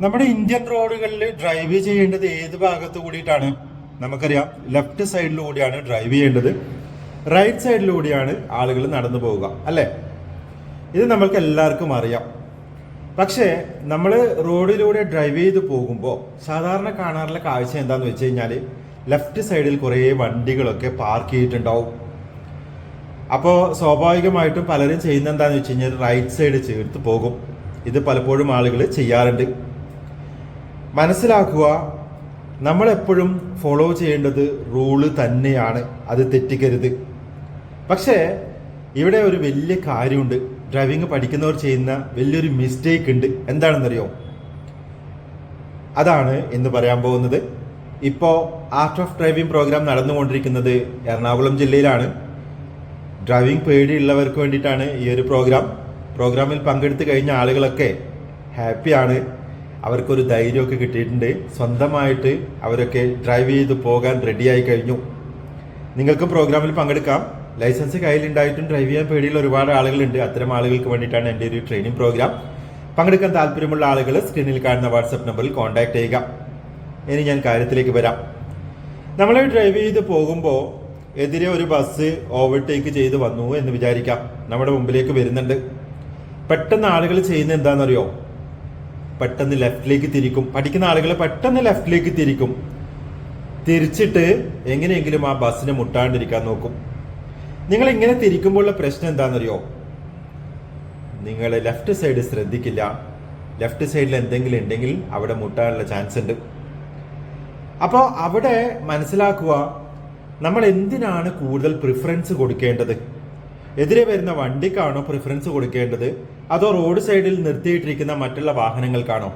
നമ്മുടെ ഇന്ത്യൻ റോഡുകളിൽ ഡ്രൈവ് ചെയ്യേണ്ടത് ഏത് ഭാഗത്ത് കൂടിയിട്ടാണ്? നമുക്കറിയാം. ലെഫ്റ്റ് സൈഡിലൂടെയാണ് ഡ്രൈവ് ചെയ്യേണ്ടത്. റൈറ്റ് സൈഡിലൂടെയാണ് ആളുകൾ നടന്നു പോവുക. അല്ലേ? ഇത് നമ്മൾക്ക് എല്ലാവർക്കും അറിയാം. പക്ഷേ നമ്മൾ റോഡിലൂടെ ഡ്രൈവ് ചെയ്ത് പോകുമ്പോൾ സാധാരണ കാണാറുള്ള കാഴ്ച എന്താണെന്ന് വെച്ച് കഴിഞ്ഞാൽ ലെഫ്റ്റ് സൈഡിൽ കുറേ വണ്ടികളൊക്കെ പാർക്ക് ചെയ്തിട്ടുണ്ടാവും. അപ്പോൾ സ്വാഭാവികമായിട്ടും പലരും ചെയ്യുന്ന എന്താണെന്ന് വെച്ച് കഴിഞ്ഞാൽ റൈറ്റ് സൈഡ് ചേർത്ത് പോകും. ഇത് പലപ്പോഴും ആളുകൾ ചെയ്യാറുണ്ട്. മനസ്സിലാക്കുക നമ്മളെപ്പോഴും ഫോളോ ചെയ്യേണ്ടത് റൂൾ തന്നെയാണ്. അത് തെറ്റിക്കരുത്. പക്ഷേ ഇവിടെ ഒരു വലിയ കാര്യമുണ്ട്. ഡ്രൈവിംഗ് പഠിക്കുന്നവർ ചെയ്യുന്ന വലിയൊരു മിസ്റ്റേക്ക് ഉണ്ട്. എന്താണെന്നറിയോ? അതാണ് എന്ന് പറയാൻ പോകുന്നത്. ഇപ്പോൾ ആർട്ട് ഓഫ് ഡ്രൈവിംഗ് പ്രോഗ്രാം നടന്നുകൊണ്ടിരിക്കുന്നത് എറണാകുളം ജില്ലയിലാണ്. ഡ്രൈവിംഗ് പേടിയുള്ളവർക്ക് വേണ്ടിയിട്ടാണ് ഈ ഒരു പ്രോഗ്രാം പ്രോഗ്രാമിൽ പങ്കെടുത്ത് കഴിഞ്ഞ ആളുകളൊക്കെ ഹാപ്പിയാണ് അവർക്കൊരു ധൈര്യമൊക്കെ കിട്ടിയിട്ടുണ്ട്. സ്വന്തമായിട്ട് അവരൊക്കെ ഡ്രൈവ് ചെയ്ത് പോകാൻ റെഡിയായി കഴിഞ്ഞു. നിങ്ങൾക്കും പ്രോഗ്രാമിൽ പങ്കെടുക്കാം. ലൈസൻസ് കയ്യിലുണ്ടായിട്ടും ഡ്രൈവ് ചെയ്യാൻ പേടിയുള്ള ഒരുപാട് ആളുകളുണ്ട്. അത്തരം ആളുകൾക്ക് വേണ്ടിയിട്ടാണ് എന്റെ ഒരു ട്രെയിനിങ് പ്രോഗ്രാം പങ്കെടുക്കാൻ താല്പര്യമുള്ള ആളുകൾ സ്ക്രീനിൽ കാണുന്ന വാട്സപ്പ് നമ്പറിൽ കോൺടാക്ട് ചെയ്യുക. ഇനി ഞാൻ കാര്യത്തിലേക്ക് വരാം. നമ്മൾ ഡ്രൈവ് ചെയ്ത് പോകുമ്പോൾ എതിരെ ഒരു ബസ് ഓവർടേക്ക് ചെയ്ത് വന്നു എന്ന് വിചാരിക്കാം. നമ്മുടെ മുമ്പിലേക്ക് വരുന്നുണ്ട്. പെട്ടെന്ന് ആളുകൾ ചെയ്യുന്ന എന്താണെന്നറിയോ? പെട്ടെന്ന് ലെഫ്റ്റിലേക്ക് തിരിക്കും. പഠിക്കുന്ന ആളുകൾ പെട്ടെന്ന് ലെഫ്റ്റിലേക്ക് തിരിക്കും. തിരിച്ചിട്ട് എങ്ങനെയെങ്കിലും ആ ബസ്സിനെ മുട്ടാണ്ടിരിക്കാൻ നോക്കും. നിങ്ങൾ ഇങ്ങനെ തിരിക്കുമ്പോഴുള്ള പ്രശ്നം എന്താണെന്നറിയോ? നിങ്ങൾ ലെഫ്റ്റ് സൈഡ് ശ്രദ്ധിക്കില്ല. ലെഫ്റ്റ് സൈഡിൽ എന്തെങ്കിലും ഉണ്ടെങ്കിൽ അവിടെ മുട്ടാനുള്ള ചാൻസ് ഉണ്ട്. അപ്പോൾ അവിടെ മനസ്സിലാക്കുക നമ്മൾ എന്തിനാണ് കൂടുതൽ പ്രിഫറൻസ് കൊടുക്കേണ്ടത്? എതിരെ വരുന്ന വണ്ടിക്കാണോ പ്രിഫറൻസ് കൊടുക്കേണ്ടത്? അതോ റോഡ് സൈഡിൽ നിർത്തിയിട്ടിരിക്കുന്ന മറ്റുള്ള വാഹനങ്ങൾക്കാണോ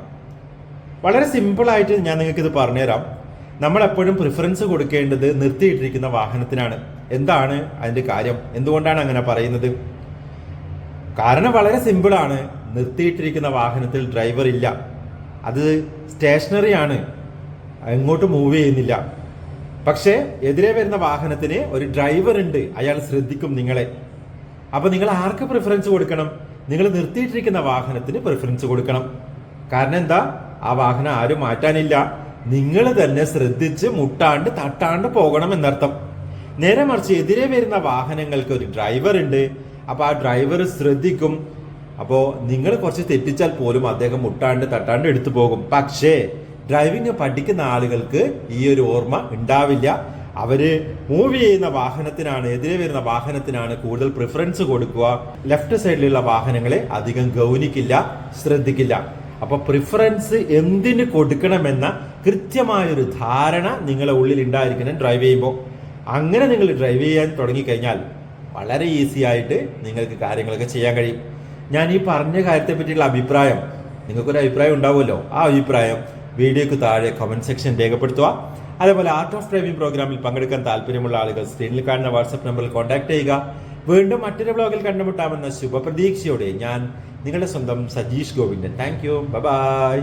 വളരെ സിമ്പിളായിട്ട് ഞാൻ നിങ്ങൾക്കിത് പറഞ്ഞുതരാം. നമ്മൾ എപ്പോഴും പ്രിഫറൻസ് കൊടുക്കേണ്ടത് നിർത്തിയിട്ടിരിക്കുന്ന വാഹനത്തിനാണ്. എന്താണ് അതിന്റെ കാര്യം? എന്തുകൊണ്ടാണ് അങ്ങനെ പറയുന്നത്? കാരണം വളരെ സിമ്പിളാണ്. നിർത്തിയിട്ടിരിക്കുന്ന വാഹനത്തിൽ ഡ്രൈവർ ഇല്ല. അത് സ്റ്റേഷനറി ആണ്. എങ്ങോട്ട് മൂവ് ചെയ്യുന്നില്ല. പക്ഷേ എതിരെ വരുന്ന വാഹനത്തിന് ഒരു ഡ്രൈവർ ഉണ്ട്. അയാൾ ശ്രദ്ധിക്കും നിങ്ങളെ. അപ്പോൾ നിങ്ങൾ ആർക്ക് പ്രിഫറൻസ് കൊടുക്കണം? നിങ്ങൾ നിർത്തിയിട്ടിരിക്കുന്ന വാഹനത്തിന് പ്രിഫറൻസ് കൊടുക്കണം. കാരണം എന്താ? ആ വാഹനം ആരും മാറ്റാനില്ല. നിങ്ങൾ തന്നെ ശ്രദ്ധിച്ച് മുട്ടാണ്ട് തട്ടാണ്ട് പോകണം എന്നർത്ഥം. നേരെ മറിച്ച് എതിരെ വരുന്ന വാഹനങ്ങൾക്ക് ഒരു ഡ്രൈവർ ഉണ്ട്. അപ്പൊ ആ ഡ്രൈവർ ശ്രദ്ധിക്കും. അപ്പോ നിങ്ങൾ കുറച്ച് തെറ്റിച്ചാൽ പോലും അദ്ദേഹം മുട്ടാണ്ട് തട്ടാണ്ട് എടുത്തു പോകും. പക്ഷേ ഡ്രൈവിംഗ് പഠിക്കുന്ന ആളുകൾക്ക് ഈ ഒരു ഓർമ്മ ഉണ്ടാവില്ല. അവർ മൂവ് ചെയ്യുന്ന വാഹനത്തിനാണ് എതിരെ വരുന്ന വാഹനത്തിനാണ് കൂടുതൽ പ്രിഫറൻസ് കൊടുക്കുക. ലെഫ്റ്റ് സൈഡിലുള്ള വാഹനങ്ങളെ അധികം ഗൗനിക്കില്ല ശ്രദ്ധിക്കില്ല. അപ്പൊ പ്രിഫറൻസ് എന്തിന് കൊടുക്കണമെന്ന കൃത്യമായൊരു ധാരണ നിങ്ങളെ ഉള്ളിൽ ഉണ്ടായിരിക്കണം ഡ്രൈവ് ചെയ്യുമ്പോൾ. അങ്ങനെ നിങ്ങൾ ഡ്രൈവ് ചെയ്യാൻ തുടങ്ങിക്കഴിഞ്ഞാൽ വളരെ ഈസി ആയിട്ട് നിങ്ങൾക്ക് കാര്യങ്ങളൊക്കെ ചെയ്യാൻ കഴിയും. ഞാൻ ഈ പറഞ്ഞ കാര്യത്തെ പറ്റിയുള്ള അഭിപ്രായം നിങ്ങൾക്കൊരു അഭിപ്രായം ഉണ്ടാവുമല്ലോ? ആ അഭിപ്രായം വീഡിയോക്ക് താഴെ കമന്റ് സെക്ഷൻ രേഖപ്പെടുത്തുക. അതേപോലെ ആർട്ട് ഓഫ് ഡ്രൈവിംഗ് പ്രോഗ്രാമിൽ പങ്കെടുക്കാൻ താല്പര്യമുള്ള ആളുകൾ സ്ക്രീനിൽ കാണുന്ന വാട്സ്ആപ്പ് നമ്പറിൽ കോൺടാക്ട് ചെയ്യുക. വീണ്ടും മറ്റൊരു ബ്ലോഗിൽ കണ്ടുമുട്ടാമെന്ന ശുഭപ്രതീക്ഷയോടെ ഞാൻ നിങ്ങളുടെ സ്വന്തം Sajeesh Govindan. Thank you bye